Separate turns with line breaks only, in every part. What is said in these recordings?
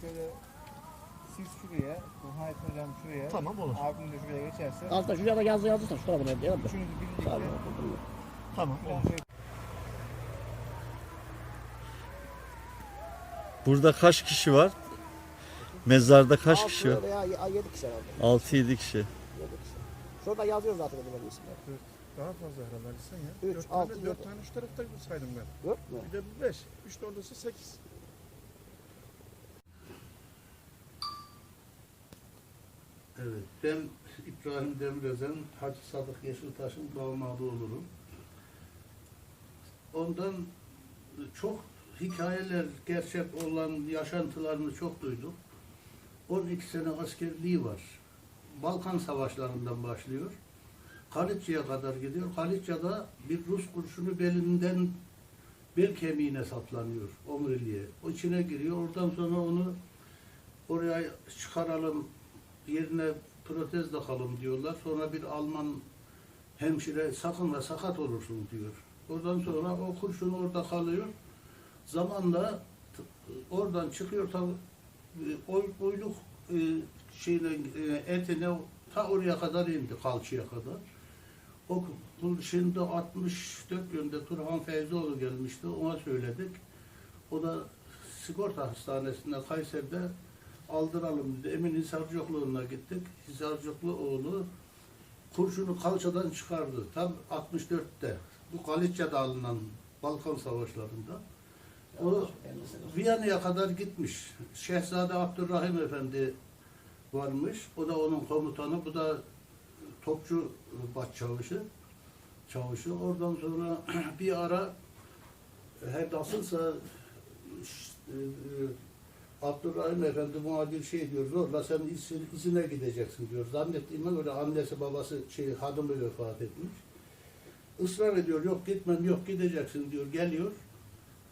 şöyle siz şuraya, bu Hayat Hocam şuraya,
Tamam olur.
abim de şuraya geçerse,
Altta şuraya da yazı yazdıysan şu tarafa ne diyor?
üçünüzü birlikte
Tamam.
Tamam olur.
Burada kaç kişi var? Mezarda kaç
Altı
kişi var?
Veya kişi herhalde.
6-7 kişi.
Yedi kişi. Şurada yazıyor zaten benim isimler.
Daha fazla herhalde sen ya.
Üç,
Dört tane,
altı,
dört
yedi.
tane şu tarafta saydım ben.
Dört mü?
Bir de bu beş. Üç de oradası sekiz.
Evet, ben İbrahim Demirözen, Hacı Sadık Yeşiltaş'ın damadı olurum. Ondan çok hikayeler, gerçek olan yaşantılarını çok duydum. 12 sene askerliği var. Balkan Savaşlarından başlıyor. Haliçya'ya kadar gidiyor. Haliçya'da bir Rus kurşunu belinden bel kemiğine saplanıyor omuriliğe. O içine giriyor. Oradan sonra onu oraya çıkaralım, yerine protez takalım diyorlar. Sonra bir Alman hemşire sakın ve sakat olursun diyor. Oradan sonra o kurşun orada kalıyor. Zamanla oradan çıkıyor tabi oy, oyluk e, şeyine e, etine ta oraya kadar indi kalçaya kadar. O şimdi 64 yönde Turhan Feyzoğlu gelmişti. Ona söyledik. O da sigorta hastanesinde Kayseri'de aldıralım dedi. Emin Hisarcıklı'na gittik. Hisarcıklı oğlu kurşunu kalçadan çıkardı. Tam 64'te. Bu Galiçya'da alınan Balkan Savaşlarında. O Viyana'ya kadar gitmiş. Şehzade Abdurrahim Efendi varmış. O da onun komutanı. Bu da topçu başçavuşu. Çavuşu. Oradan sonra bir ara her nasılsa e, Abdurrahim Efendi muhabir şey diyor, zorla sen izin, izine gideceksin diyor. Zannettiğime göre annesi babası şey hanımı vefat etmiş. Israr ediyor, yok gitmem, yok gideceksin diyor, geliyor.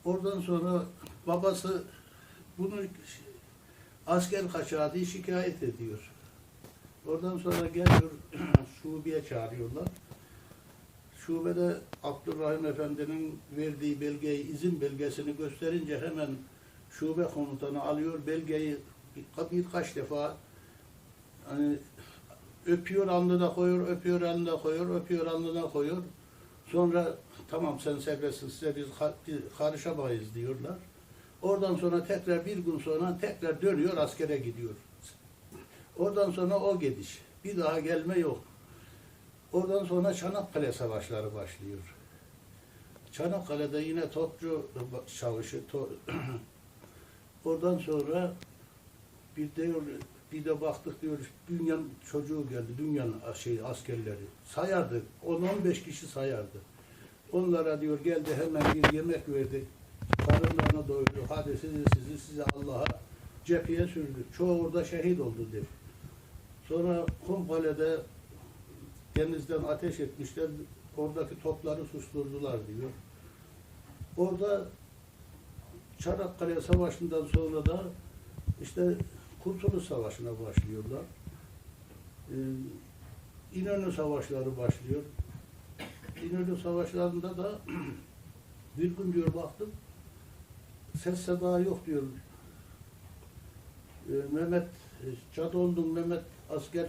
Oradan sonra babası bunu asker kaçağı diye şikayet ediyor. Oradan sonra geliyor, şubeye çağırıyorlar. Şubede Abdurrahim Efendi'nin verdiği belgeyi, izin belgesini gösterince hemen şube komutanı alıyor belgeyi bir- birkaç defa hani öpüyor alnına koyuyor, öpüyor alnına koyuyor, öpüyor alnına koyuyor. Sonra tamam sen serbestsin size biz biz karışamayız diyorlar. Oradan sonra tekrar bir gün sonra tekrar dönüyor askere gidiyor. Oradan sonra o gidiş. Bir daha gelme yok. Oradan sonra Çanakkale Savaşları başlıyor. Çanakkale'de yine topçu çavuşu, to- Oradan sonra bir de bir de baktık diyor dünyanın çocuğu geldi. Dünyanın şey askerleri. Sayardı. 10-15 kişi sayardı. Onlara diyor geldi hemen bir yemek verdi. Karınlarına doyurdu. Hadi sizi sizi size Allah'a cepheye sürdü. Çoğu orada şehit oldu der. Sonra Kumkale'de denizden ateş etmişler. Oradaki topları susturdular diyor. Orada Çanakkale Savaşı'ndan sonra da işte Kurtuluş Savaşı'na başlıyorlar. Ee, İnönü Savaşları başlıyor. İnönü Savaşlarında da bir gün diyor baktım ses seda yok diyor. Ee, Mehmet Çadoğlu'nun Mehmet asker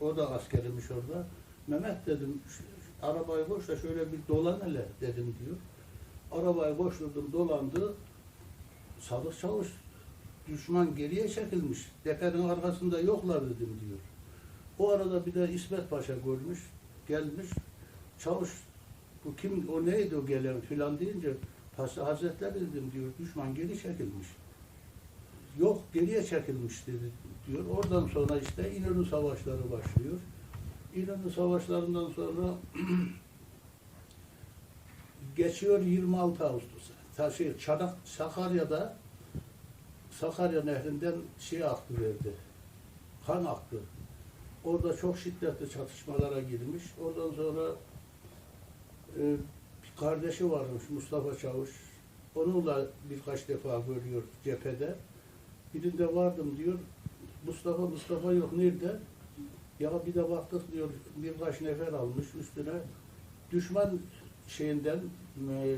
o da askerimiş orada. Mehmet dedim "şu arabayı boş da şöyle bir dolan hele dedim diyor. Arabayı boşladım dolandı. Sadık Çavuş düşman geriye çekilmiş. Depenin arkasında yoklar dedim diyor. O arada bir de İsmet Paşa görmüş, gelmiş. Çavuş bu kim o neydi o gelen filan deyince Paşa Hazretleri dedim diyor düşman geri çekilmiş. Yok geriye çekilmiş dedi diyor. Oradan sonra işte İnönü Savaşları başlıyor. İnönü Savaşlarından sonra geçiyor 26 Ağustos'a. Ta şey, Çanak, Sakarya'da Sakarya Nehri'nden şey aktı verdi. Kan aktı. Orada çok şiddetli çatışmalara girmiş. Oradan sonra e, bir kardeşi varmış Mustafa Çavuş. Onunla birkaç defa görüyor cephede. Birinde vardım diyor. Mustafa Mustafa yok nerede? Ya bir de baktık diyor birkaç nefer almış üstüne. Düşman şeyinden e,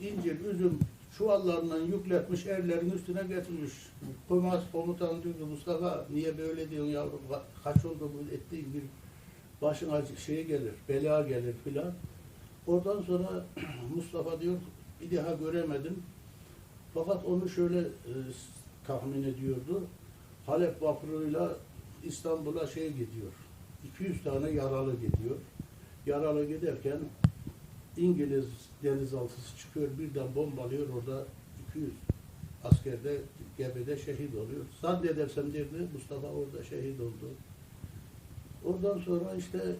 incir, üzüm çuvallarından yükletmiş, erlerin üstüne getirmiş. Komutan, komutan diyor Mustafa niye böyle diyorsun yavrum, Ka- kaç oldu bu ettiğin bir başına şey gelir, bela gelir filan. Oradan sonra Mustafa diyor, bir daha göremedim. Fakat onu şöyle e, tahmin ediyordu. Halep vapuruyla İstanbul'a şey gidiyor. 200 tane yaralı gidiyor. Yaralı giderken İngiliz denizaltısı çıkıyor birden bombalıyor orada 200 asker de gemide şehit oluyor. Zannedersem derdi Mustafa orada şehit oldu. Oradan sonra işte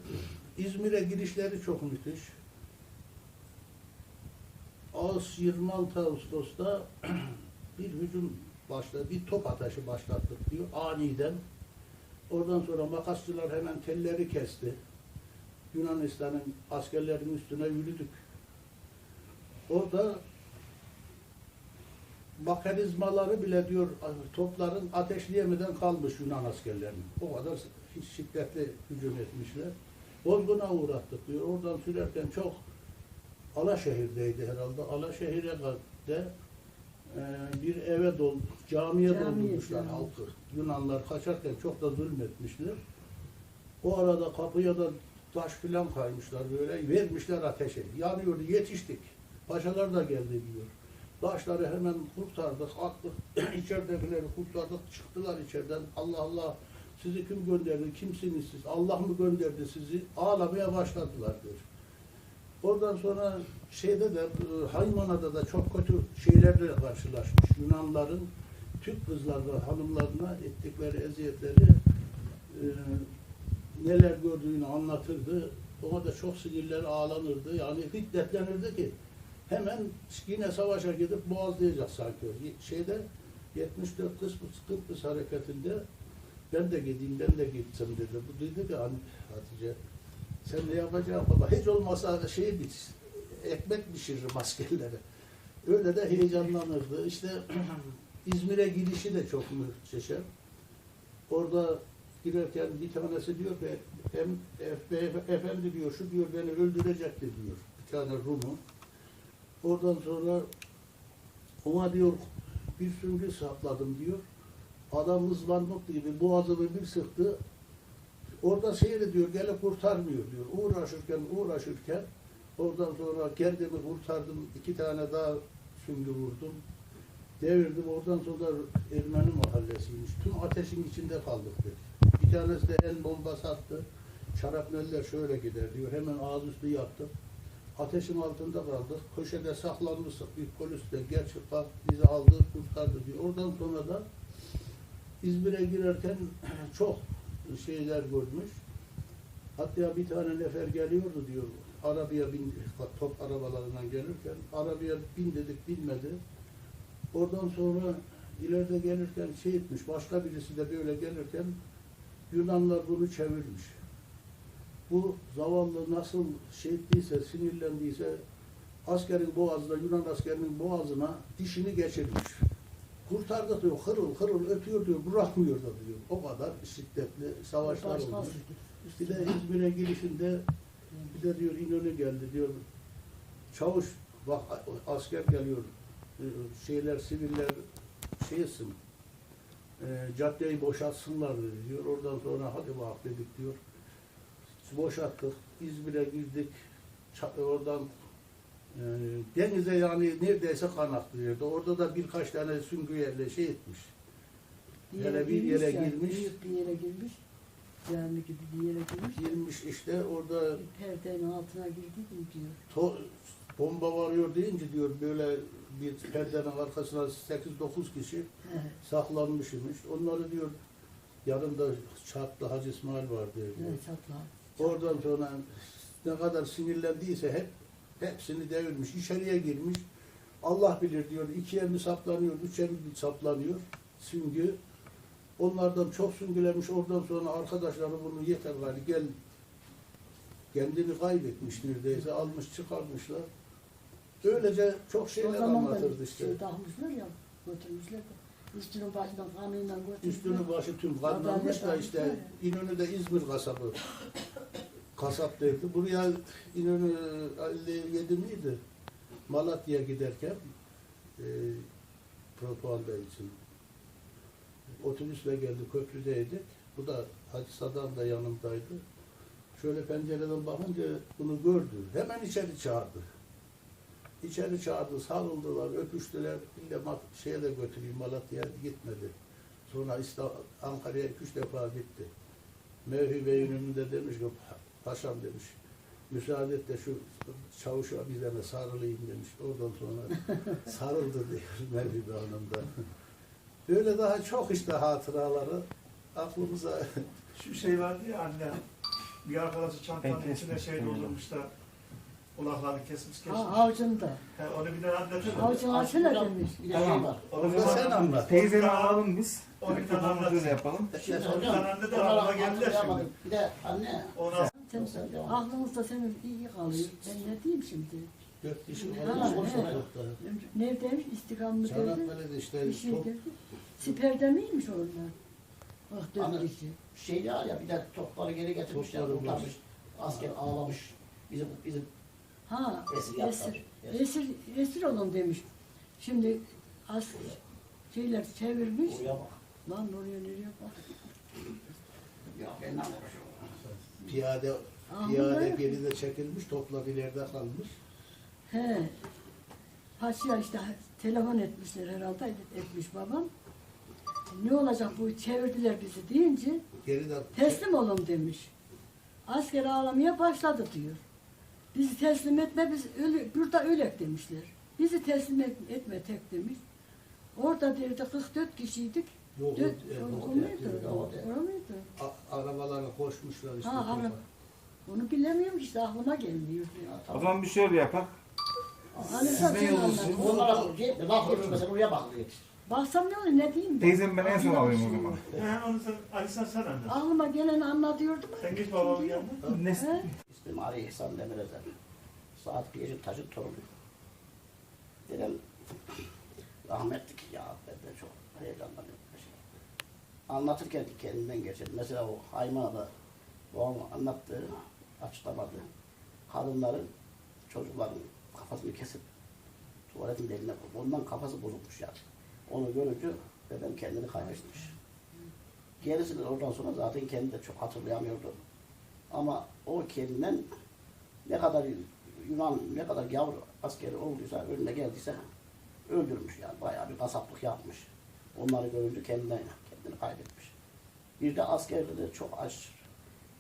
İzmir'e girişleri çok müthiş. Ağustos 26 Ağustos'ta bir hücum başladı, bir top ateşi başlattık diyor aniden. Oradan sonra makasçılar hemen telleri kesti. Yunanistan'ın askerlerinin üstüne yürüdük. Orada mekanizmaları bile diyor topların ateşleyemeden kalmış Yunan askerlerinin. O kadar şiddetli hücum etmişler. Bozguna uğrattık diyor. Oradan sürerken çok Alaşehir'deydi herhalde. Alaşehir'e de e, bir eve dol, camiye
Camiye,
doldurmuşlar
cami.
halkı. Yunanlar kaçarken çok da zulmetmişler. O arada kapıya da taş filan kaymışlar böyle. Vermişler ateşe. Yanıyordu. Yetiştik. Paşalar da geldi diyor. Taşları hemen kurtardık, attık. İçeridekileri kurtardık. Çıktılar içeriden. Allah Allah sizi kim gönderdi? Kimsiniz siz? Allah mı gönderdi sizi? Ağlamaya başladılar diyor. Oradan sonra şeyde de e, Haymana'da da çok kötü şeylerle karşılaşmış. Yunanların Türk kızlarına, hanımlarına ettikleri eziyetleri e, neler gördüğünü anlatırdı. Ona da çok sinirleri ağlanırdı. Yani hiddetlenirdi ki hemen yine savaşa gidip boğazlayacak sanki. Şeyde 74 Kıbrıs, Kıbrıs hareketinde ben de gideyim, ben de gitsem dedi. Bu dedi ki hani Hatice sen ne yapacaksın baba? Hiç olmasa şey bit, ekmek pişiririm askerlere. Öyle de heyecanlanırdı. İşte İzmir'e gidişi de çok muhteşem. Orada girerken bir tanesi diyor ki em, ef- efendi diyor şu diyor beni öldürecekti diyor. Bir tane Rum'u. Oradan sonra ona diyor bir süngü sapladım diyor. Adam ızlanmak gibi boğazımı bir sıktı. Orada seyrediyor, gelip kurtarmıyor diyor. Uğraşırken, uğraşırken oradan sonra kendimi kurtardım. iki tane daha süngü vurdum. Devirdim. Oradan sonra Ermeni mahallesiymiş. Tüm ateşin içinde kaldık dedi. Bir tanesi de el bombası attı. Şarapneller şöyle gider diyor. Hemen ağızüstü yaptık. Ateşin altında kaldık. Köşede saklanmıştık. Bir polis de gerçekten bizi aldı, kurtardı diyor. Oradan sonra da İzmir'e girerken çok şeyler görmüş. Hatta bir tane nefer geliyordu diyor. Arabaya bin, top arabalarından gelirken arabaya bin dedik binmedi. Oradan sonra ileride gelirken şey etmiş. Başka birisi de böyle gelirken Yunanlar bunu çevirmiş. Bu zavallı nasıl şey ettiyse, sinirlendiyse askerin boğazına, Yunan askerinin boğazına dişini geçirmiş. Kurtardı diyor, hırıl hırıl ötüyor diyor, bırakmıyor da diyor. O kadar şiddetli savaşlar olmuş. Bir de İzmir'e girişinde bir de diyor İnönü geldi diyor. Çavuş bak asker geliyor. Ee, Şeyler siviller şeysin. E, caddeyi boşaltsınlar dedi diyor. Oradan sonra hadi bak dedik diyor. Boşalttık. İzmir'e girdik. Oradan e, denize yani neredeyse kan aktırıyordu. Orada da birkaç tane süngü yerle şey etmiş.
Bir
Hele bir
girmiş
yere
yani,
girmiş.
Büyük bir yere girmiş. Cami gibi bir yere girmiş.
Girmiş işte orada
Perdenin altına girdi mi diyor.
To bomba varıyor deyince diyor böyle bir perdenin arkasına 8-9 kişi saklanmış imiş. Onları diyor yanında çarptı Hacı İsmail var diyor.
Ne çatla.
Oradan sonra ne kadar sinirlendiyse hep hepsini devirmiş. içeriye girmiş. Allah bilir diyor. ikiye mi saplanıyor, üçe mi saplanıyor süngü. Onlardan çok süngülemiş. Oradan sonra arkadaşları bunu yeter gari gel kendini kaybetmiş neredeyse. Almış çıkarmışlar. Öylece çok şeyler anlatırdı işte.
şey takmışlar ya. Götürmüşler. Üstünün başından kanıyla götürmüşler.
Üstünü başı tüm kanlanmış da işte İnönü'de İzmir kasabı. Kasap derdi. Buraya İnönü 57 miydi? Malatya'ya giderken e, propaganda için. Otobüsle geldi, köprüdeydik. Bu da Hacı Sadan da yanımdaydı. Şöyle pencereden bakınca bunu gördü. Hemen içeri çağırdı. İçeri çağırdı, sarıldılar, öpüştüler. Mat- şeye de götüreyim Malatya'ya gitmedi. Sonra Ankara'ya üç defa gitti. Mevhi Bey'in önünde demiş ki, paşam demiş, müsaade et de şu çavuşa bir tane sarılayım demiş. Oradan sonra sarıldı diyor Mevhi Bey Hanım da. Böyle daha çok işte hatıraları aklımıza
Şu şey vardı ya anne. Bir arkadaşı çantanın içine
bir
şey
şey
doldurmuş da kulaklarını kesmiş kesmiş.
Ha, avcında.
He, onu bir de anlatır mı?
Avcın açına demiş.
Bir de var.
Onu
da sen anlat.
Teyzeni alalım biz.
O bir tane
Mikrofonumuzu
anlat.
da yapalım.
Şimdi
Sen
hocam,
anne de
onlara
aklıma geldi de
hatırlayamadım.
şimdi.
Bir de anne.
Ona
Sen, aklınızda senin iyi kalıyor. Ben ne diyeyim şimdi?
dört kişi
evet.
konuşuyorduk da.
Neredeymiş? İstikamı dedi.
Çanakkale'de işte
Bir şey. Siperde miymiş onlar? Bak
Anne.
dört kişi.
Şey var ya bir de topları geri getirmişler,
Topları.
Asker ağlamış. Bizim bizim
Ha,
esir yaptılar.
esir. Esir. Olun demiş. Şimdi as şeyler çevirmiş.
Oraya bak.
Lan oraya nereye bak.
Ya ben ne
piyade, piyade geride çekilmiş, topla ileride kalmış.
He. Paşa işte telefon etmişler herhalde etmiş babam. Ne olacak bu çevirdiler bizi deyince
Geride
teslim olun demiş. Asker ağlamaya başladı diyor. Bizi teslim etme biz ölü, burada ölek demişler. Bizi teslim et, etme tek demiş. Orada derdi 44 kişiydik.
Yok,
Dört, o, muydu?
o
muydu?
a- arabalara koşmuşlar işte.
Ha, ara- Onu bilemiyorum işte aklıma gelmiyor.
Zaman bir şöyle yapak.
Hani
ne
sen
yolcusunuz?
anlat.
Onlara gitme, laf geçmesen oraya bak diyor.
Baksam ne olur ne diyeyim?
Teyzem ben en son alayım o zaman.
He, onu sen, Ali sen sen anlat.
Aklıma gelen anlatıyordum.
Sen geç babamın yanına.
İsmim Ali İhsan Demirözer. Saat Beşiktaş'ın torunu. Dedim rahmetlik ya ben de çok heyecanlanıyorum. Anlatırken kendinden geçer. Mesela o Haymana'da babam anlattığı, açıklamadı. Kadınların, çocukların kafasını kesip tuvaletin eline koyup ondan kafası bozulmuş yani. Onu görünce dedem kendini kaybetmiş. Gerisini oradan sonra zaten kendi de çok hatırlayamıyordu. Ama o kendinden ne kadar Yunan, ne kadar yavru askeri olduysa, önüne geldiyse öldürmüş yani. Bayağı bir kasaplık yapmış. Onları görünce kendinden, kendini kaybetmiş. Bir de askerde de çok aç.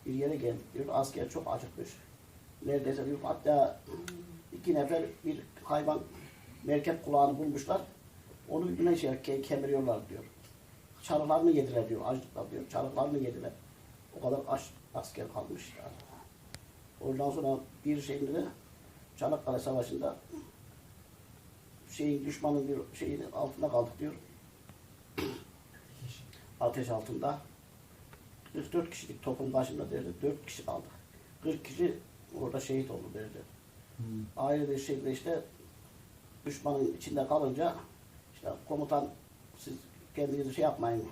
Bir yere geldik diyor, asker çok acıkmış. Neredeyse diyor, hatta iki nefer bir hayvan merkep kulağını bulmuşlar. Onu şey, ke- kemiriyorlar diyor. Çarıklarını yediler diyor, açlıkla diyor. Çarıklarını yediler. O kadar aç asker kalmış yani. Ondan sonra bir şeyinde de Çanakkale Savaşı'nda şeyin düşmanın bir şeyin altında kaldık diyor. Ateş altında. 44 kişilik topun başında derdi. 4 kişi kaldık. 40 kişi orada şehit oldu derdi. Ayrı bir şekilde işte düşmanın içinde kalınca işte komutan siz kendinizi şey yapmayın.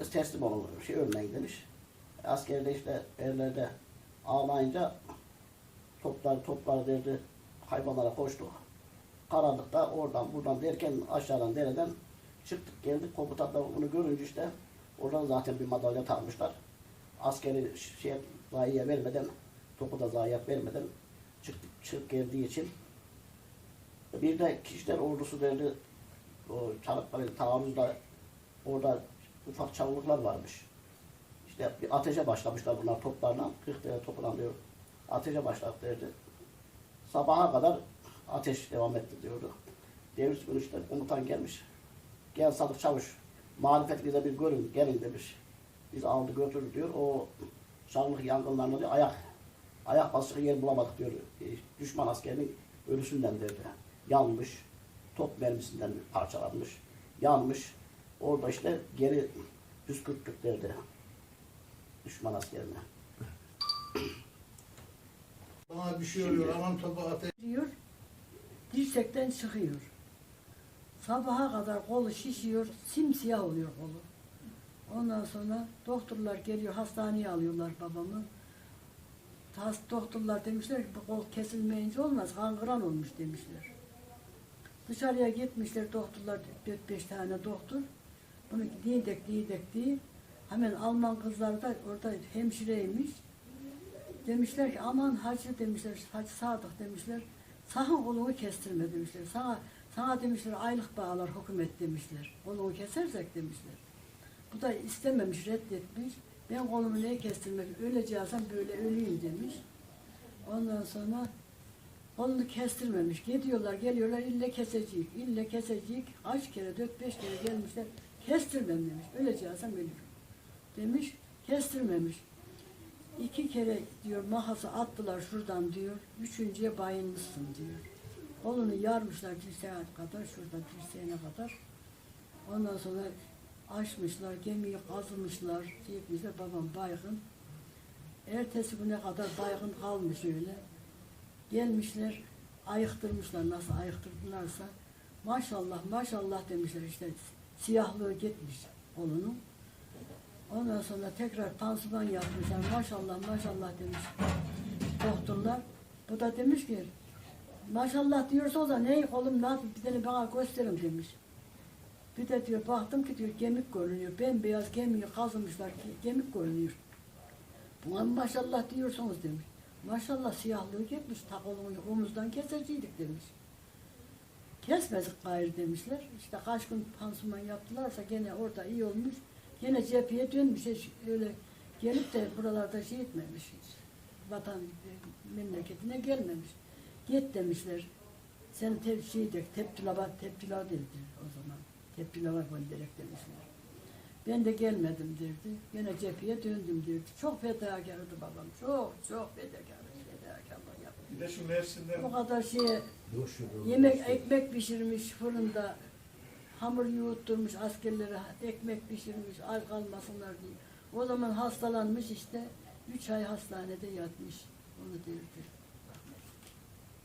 Siz teslim olun. Şey ölmeyin demiş. Askerde işte erlerde ağlayınca toplar toplar derdi hayvanlara koştu. Karanlıkta oradan buradan derken aşağıdan dereden çıktık geldik komutan da bunu görünce işte oradan zaten bir madalya takmışlar. Askeri şey zayiye vermeden topu da zayiat vermeden çıktık çık geldiği için bir de kişiler ordusu derdi o Çanakkale taarruzda orada ufak çalılıklar varmış. İşte bir ateşe başlamışlar bunlar toplarla. 40 tane topla diyor. Ateşe başladık derdi. Sabaha kadar ateş devam etti diyordu. Devlet günü işte komutan gelmiş. Gel Sadık Çavuş. Marifet bize bir görün, gelin demiş. Biz aldı götürdü diyor. O çarlık yangınlarında diyor, ayak ayak basacak yer bulamadık diyor. E, Düşman askerinin ölüsünden derdi. Yanmış. Top mermisinden parçalanmış. Yanmış. Orada işte geri püskürttük derdi. Düşman askerine.
Bana bir şey oluyor, aman topu ateş.
diyor. Dirsekten çıkıyor. Sabaha kadar kolu şişiyor, simsiyah oluyor kolu. Ondan sonra doktorlar geliyor, hastaneye alıyorlar babamı. Tas, doktorlar demişler ki bu kol kesilmeyince olmaz, kangren olmuş demişler. Dışarıya gitmişler doktorlar 4-5 tane doktor. Bunu diyedek diyedek diye. Hemen Alman kızlar da orada hemşireymiş. Demişler ki aman hacı demişler, hacı Sadık demişler. Sakın kolumu kestirme demişler. Sana, sana demişler aylık bağlar hükümet demişler. Kolumu kesersek demişler. Bu da istememiş, reddetmiş. Ben kolumu niye kestirmek, öleceğim böyle öleyim demiş. Ondan sonra kolunu kestirmemiş. Gidiyorlar, geliyorlar, ille kesecek, ille kesecek. Kaç kere, dört beş kere gelmişler. Kestirmem demiş, öleceğim ölürüm. Demiş, kestirmemiş. İki kere diyor mahası attılar şuradan diyor. Üçüncüye bayılmışsın diyor. Kolunu yarmışlar dirseğe kadar, şurada dirseğine kadar. Ondan sonra açmışlar, gemiyi kazımışlar, diyetmişler, babam baygın. Ertesi güne kadar baygın kalmış öyle. Gelmişler, ayıktırmışlar nasıl ayıktırdılarsa. Maşallah, maşallah demişler işte siyahlığı gitmiş kolunun. Ondan sonra tekrar pansuman yapmışlar. Maşallah, maşallah demiş doktorlar. Bu da demiş ki maşallah diyorsa o da ne kolum ne yapayım bir tane bana gösterin demiş. Bir de diyor baktım ki diyor gemik görünüyor. Bembeyaz gemiyi kazımışlar ki gemik görünüyor. Buna maşallah diyorsunuz demiş. Maşallah siyahlığı gitmiş. Ta kolumu omuzdan keseceydik demiş. Kesmedik gayrı demişler. İşte kaç gün pansuman yaptılarsa gene orada iyi olmuş. Gene cepheye dönmüş. Hiç öyle gelip de buralarda şey etmemiş. Hiç. Vatan e, memleketine gelmemiş. Git demişler. Sen te şey de teptilava, teptilava dedi o zaman. Teptilava gönderek demişler. Ben de gelmedim derdi. Gene cepheye döndüm derdi. Çok fedakardı babam. Çok çok fedakar. Fedakarlık yaptı.
Bir de şu Mersin'de
O kadar şeye yemek ekmek pişirmiş fırında hamur yoğurtturmuş askerlere ekmek pişirmiş al kalmasınlar diye. O zaman hastalanmış işte üç ay hastanede yatmış. Onu derdi.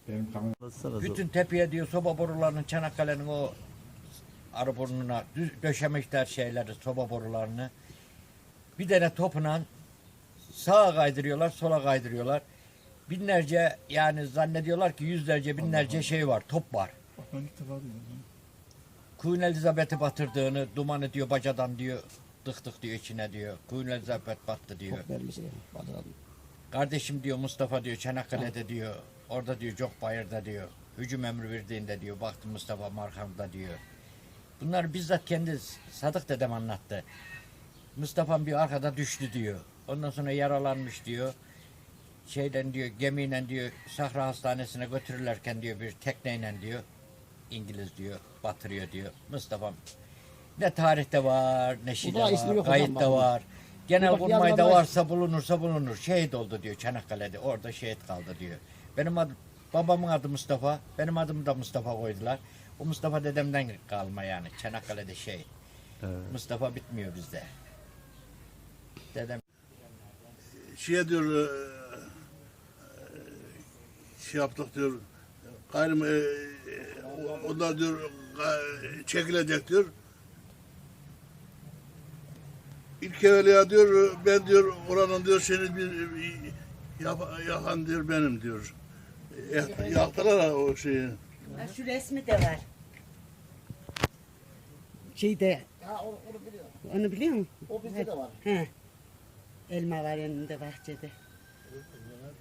Benim kamera
Anlatsana.
Bütün tepeye diyor soba borularının Çanakkale'nin o arı burnuna döşemişler şeyleri soba borularını. Bir tane topla sağa kaydırıyorlar sola kaydırıyorlar. Binlerce yani zannediyorlar ki yüzlerce binlerce şey var top var.
ben ilk defa duydum.
Queen Elizabeth'i batırdığını dumanı diyor bacadan diyor tık diyor içine diyor. Queen Elizabeth battı diyor.
Vermiş yani. Bacadan.
Kardeşim diyor Mustafa diyor Çanakkale'de diyor. Orada diyor Cokbayır'da diyor. Hücum emri verdiğinde diyor. Baktım Mustafa Markam'da diyor. Bunlar bizzat kendi Sadık dedem anlattı. Mustafa'm bir arkada düştü diyor. Ondan sonra yaralanmış diyor. Şeyden diyor gemiyle diyor Sahra Hastanesi'ne götürürlerken diyor bir tekneyle diyor. İngiliz diyor batırıyor diyor. Mustafa'm ne tarihte var ne şeyde
da ismi
var
yok
kayıtta
hocam,
var. Genel
bak,
kurmayda
yazılan-
varsa bulunursa bulunur. Şehit oldu diyor Çanakkale'de. Orada şehit kaldı diyor. Benim adım, babamın adı Mustafa. Benim adımı da Mustafa koydular. O Mustafa dedemden kalma yani. Çanakkale'de şey. Mustafa bitmiyor bizde. Dedem
Şeye diyor e, şey yaptık diyor gayrı e, e, o da diyor ga- çekilecek diyor. İlk evvela diyor ben diyor oranın diyor seni bir yap, yakan diyor benim diyor. Yak- Yaktılar o şeyi.
Ha, Şu resmi de var. Şeyde,
Ha onu, onu biliyorum.
onu biliyor musun?
O bizde de var.
He. Elma var önünde bahçede.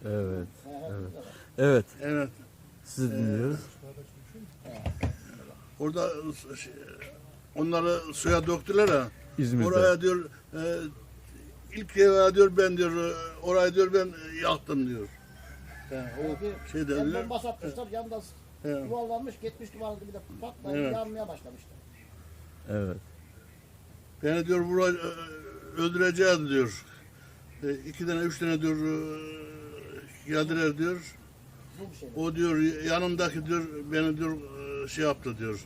Evet. Evet. Evet.
Evet.
Sizi dinliyoruz.
Orada şey, onları suya döktüler ha.
İzmir'de.
Oraya diyor e, ilk evvela diyor ben diyor orayı diyor ben yaktım diyor. Yani o şeyden
Hem
diyor.
bomba satmışlar yanında
He.
yuvarlanmış gitmiş duvarın dibine patlayıp
Evet.
yanmaya başlamıştı.
Evet.
Beni diyor vura, e, öldüreceğiz diyor. E, iki tane üç tane diyor e, geldiler diyor.
Şey.
O diyor yanımdaki diyor beni diyor e, şey yaptı diyor.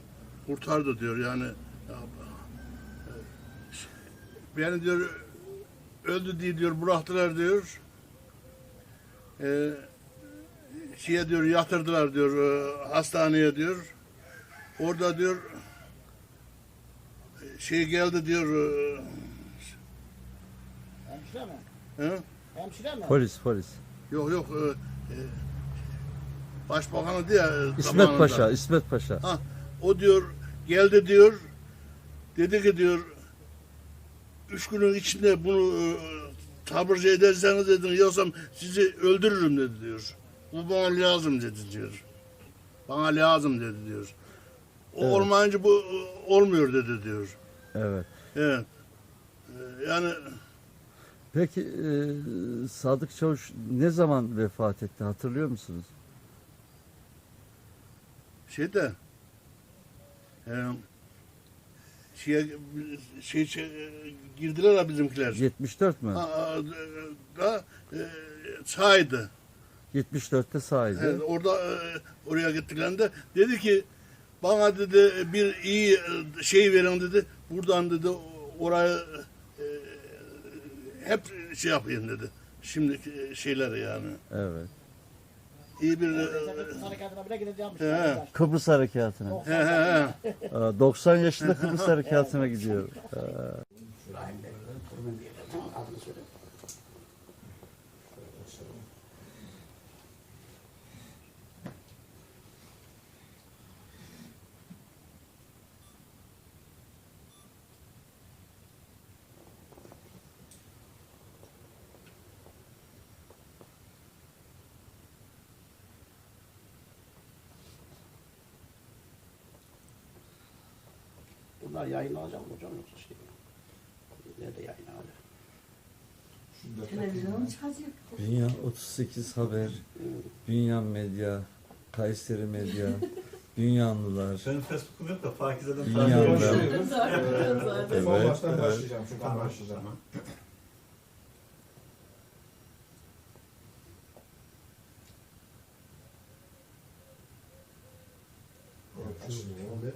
Kurtardı diyor yani. Ya, Beni diyor öldü diye diyor bıraktılar diyor. E, şeye diyor yatırdılar diyor e, hastaneye diyor. Orada diyor şey geldi diyor e,
Hemşire mi?
he?
Hemşire mi?
Polis polis.
yok yok e, e, başbakanı diye e,
İsmet
zamanında.
Paşa, İsmet Paşa.
Ha, O diyor geldi diyor dedi ki diyor üç günün içinde bunu e, taburcu ederseniz dedim yoksa sizi öldürürüm dedi diyor. Bu bana lazım dedi diyor. Bana lazım dedi diyor. O
Evet.
olmayınca bu e, olmuyor dedi diyor.
Evet.
Evet. Yani
Peki e, Sadık Çavuş ne zaman vefat etti hatırlıyor musunuz?
Şeyde e, şeye, şey, şey, girdiler ha bizimkiler.
74 mü?
Ha, da e, sahaydı.
74'te sahaydı.
Evet, orada e, oraya gittiklerinde dedi ki bana dedi bir iyi e, şey verin dedi. Buradan dedi orayı e, hep şey yapayım dedi. Şimdiki şeyleri yani.
Evet.
İyi bir e,
Harekatına bile gideceğim.
He.
Kıbrıs Harekatı'na.
he, he, he.
Aa, 90 yaşında Kıbrıs Harekatı'na gidiyor.
İbrahim Bunlar yayınlanacak mı hocam yoksa şey mi? Nerede yayınlanacak?
Televizyona mı çıkacak?
Dünya 38 Haber, Dünya Medya, Kayseri Medya, Dünyanlılar.
Benim Facebook'um yok da Pakize'den
Dünyanlılar.
Son
Evet,
baştan
evet.
başlayacağım. Şuradan başlayacağım. Şimdi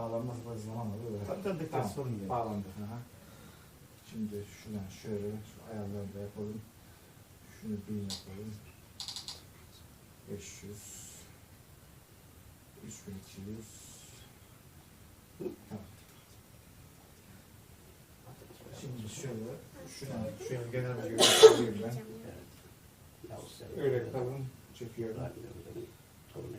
bağlanması bazı zaman alıyor. Tabii tabii bekle sorun değil. Bağlandı. Hı. Şimdi şuna şöyle şu ayarları da yapalım. Şunu bin yapalım. 500 3200 Tamam. Şimdi şöyle şuna şöyle genel bir göstereyim ben. Öyle kalın çekiyorum.
İbrahim Demirel'in torunu.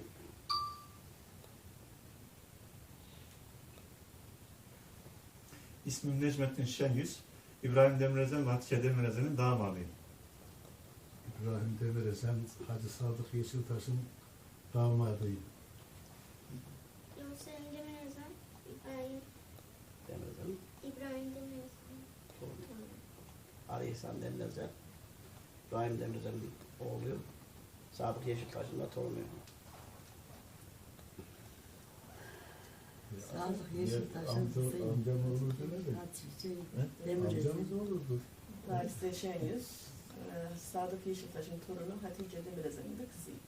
İsmim Necmettin Şenyüz. İbrahim Demirözen ve Hatice Demirözen'in damadıyım.
İbrahim Demiresen, Hacı Sadık Yeşiltaş'ın damadıyım.
Yunus'un Demirözen, İbrahim,
Demirel'in
İbrahim Demirözen.
Ali İhsan Demirel. İbrahim Demirel'in oğlu. Sadık Yeşiltaş'ın da torunu.
Sadık Yeşiltaş'ın
Amca, amcam oğlu demedi.
Hatice Demirözen.
Amcamız oğludur.
Paris'te Şenyüz, e, Sadık Yeşiltaş'ın torunu Hatice Demirözen'in de kızıyım.